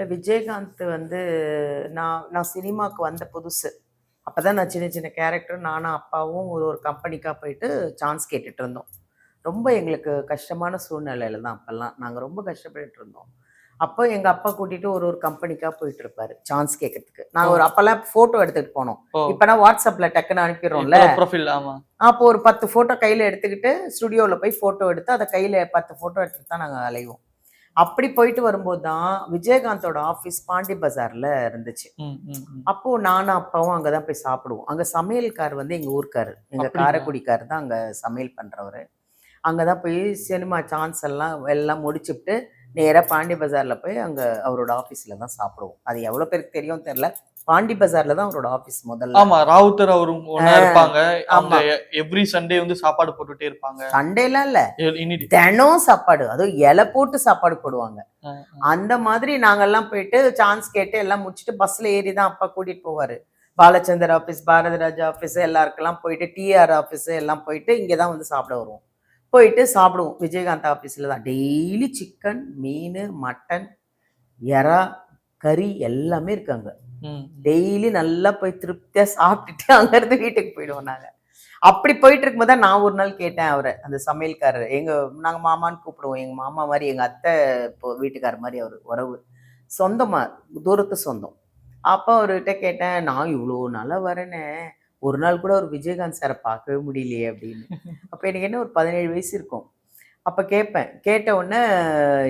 இல்லை விஜயகாந்த் வந்து நான் நான் சினிமாவுக்கு வந்த புதுசு. அப்போ தான் நான் சின்ன சின்ன கேரக்டர் நானும் அப்பாவும் ஒரு ஒரு கம்பெனிக்காக போயிட்டு சான்ஸ் கேட்டுட்டு இருந்தோம். ரொம்ப எங்களுக்கு கஷ்டமான சூழ்நிலையில தான் அப்போல்லாம். நாங்கள் ரொம்ப கஷ்டப்பட்டுட்டு இருந்தோம். அப்போ எங்கள் அப்பா கூட்டிகிட்டு ஒரு ஒரு கம்பெனிக்காக போயிட்டு இருப்பாரு சான்ஸ் கேட்கறதுக்கு. நாங்கள் ஒரு அப்போல்லாம் ஃபோட்டோ எடுத்துகிட்டு போனோம். ஓ. இப்போனா வாட்ஸ்அப்பில் டக்குன்னு அனுப்பிடுறோம்ல. அப்போ ஒரு பத்து ஃபோட்டோ கையில் எடுத்துக்கிட்டு ஸ்டுடியோவில் போய் ஃபோட்டோ எடுத்து அதை கையில் பத்து ஃபோட்டோ எடுத்துட்டு தான் நாங்கள் அலைவோம். அப்படி போயிட்டு வரும்போது தான் விஜயகாந்தோட ஆஃபீஸ் பாண்டி பஜாரில் இருந்துச்சு. அப்போ நானும் அப்பாவும் அங்கே தான் போய் சாப்பிடுவோம். அங்கே சமையல்கார் வந்து எங்கள் ஊர்க்காரு. அப்படிங்களா? காரைக்குடிக்கார் தான் அங்கே சமையல் பண்ணுறவர் அங்கே தான் போய் சினிமா சான்ஸ் எல்லாம் எல்லாம் முடிச்சுட்டு நேராக பாண்டி பஜாரில் போய் அங்கே அவரோட ஆஃபீஸில் தான் சாப்பிடுவோம். அது எவ்வளோ பேருக்கு தெரியும் தெரில பாண்டி பஜாரில் தான் அவரோட ஆஃபீஸ் முதல்ல. ஆமா ராவுத்தர் அவரும் இருப்பாங்க. ஆமா. எவ்ரி சண்டே வந்து சாப்பாடு போட்டுட்டே இருப்பாங்க. சண்டேலாம் இல்லை. இனி தினம் சாப்பாடு அதுவும் இலை போட்டு சாப்பாடு போடுவாங்க. அந்த மாதிரி நாங்கெல்லாம் போயிட்டு சான்ஸ் கேட்டு எல்லாம் முடிச்சுட்டு பஸ்ல ஏறி தான் அப்பா கூட்டிட்டு போவாரு. பாலச்சந்தர் ஆஃபீஸ் பாரதிராஜா ஆஃபீஸ் எல்லாருக்கெல்லாம் போயிட்டு டிஆர் ஆஃபீஸ் எல்லாம் போயிட்டு இங்கே தான் வந்து சாப்பிட வருவோம். போயிட்டு சாப்பிடுவோம். விஜயகாந்த் ஆஃபீஸில் தான். டெய்லி சிக்கன் மீன் மட்டன் எறா கறி எல்லாமே இருக்காங்க. டெய்லி நல்லா போய் திருப்தியாக சாப்பிட்டுட்டு அங்கேருந்து வீட்டுக்கு போயிடுவோம் நாங்கள் அப்படி போயிட்டு இருக்கும்போது தான் நான் ஒரு நாள் கேட்டேன் அவரை அந்த சமையல்காரர். எங்கள் நாங்கள் மாமான்னு கூப்பிடுவோம். எங்கள் மாமா மாதிரி எங்கள் அத்தை இப்போ வீட்டுக்காரர் மாதிரி அவர் உறவு. சொந்தமாக தூரத்து சொந்தம். அப்போ அவர்கிட்ட கேட்டேன் நான் இவ்வளோ நாளாக வரேனே. ஒரு நாள் கூட ஒரு விஜயகாந்த் சாரை பார்க்கவே முடியலையே அப்படின்னு. அப்போ எனக்கு என்ன ஒரு பதினேழு வயசு இருக்கும். அப்போ கேட்பேன் கேட்ட உடனே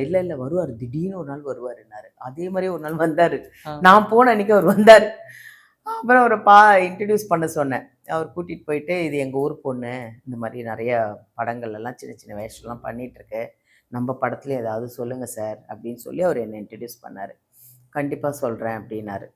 இல்லை இல்லை வருவார். திடீர்னு ஒரு நாள் வருவாருன்னாரு. அதே மாதிரி ஒரு நாள் வந்தார். நான் போன அன்னைக்கு அவர் வந்தார். அப்புறம் அவரை பா இன்ட்ரடியூஸ் பண்ண சொன்னேன். அவர் கூட்டிகிட்டு போயிட்டு இது எங்கள் ஊர் பொண்ணு. இந்த மாதிரி நிறைய படங்கள் எல்லாம் சின்ன சின்ன வேஷம்லாம் பண்ணிட்டு இருக்கு நம்ம படத்துல ஏதாவது சொல்லுங்கள் சார். அப்படின்னு சொல்லி அவர் என்னை இன்ட்ரடியூஸ் பண்ணார். கண்டிப்பாக சொல்கிறேன் அப்படின்னாரு.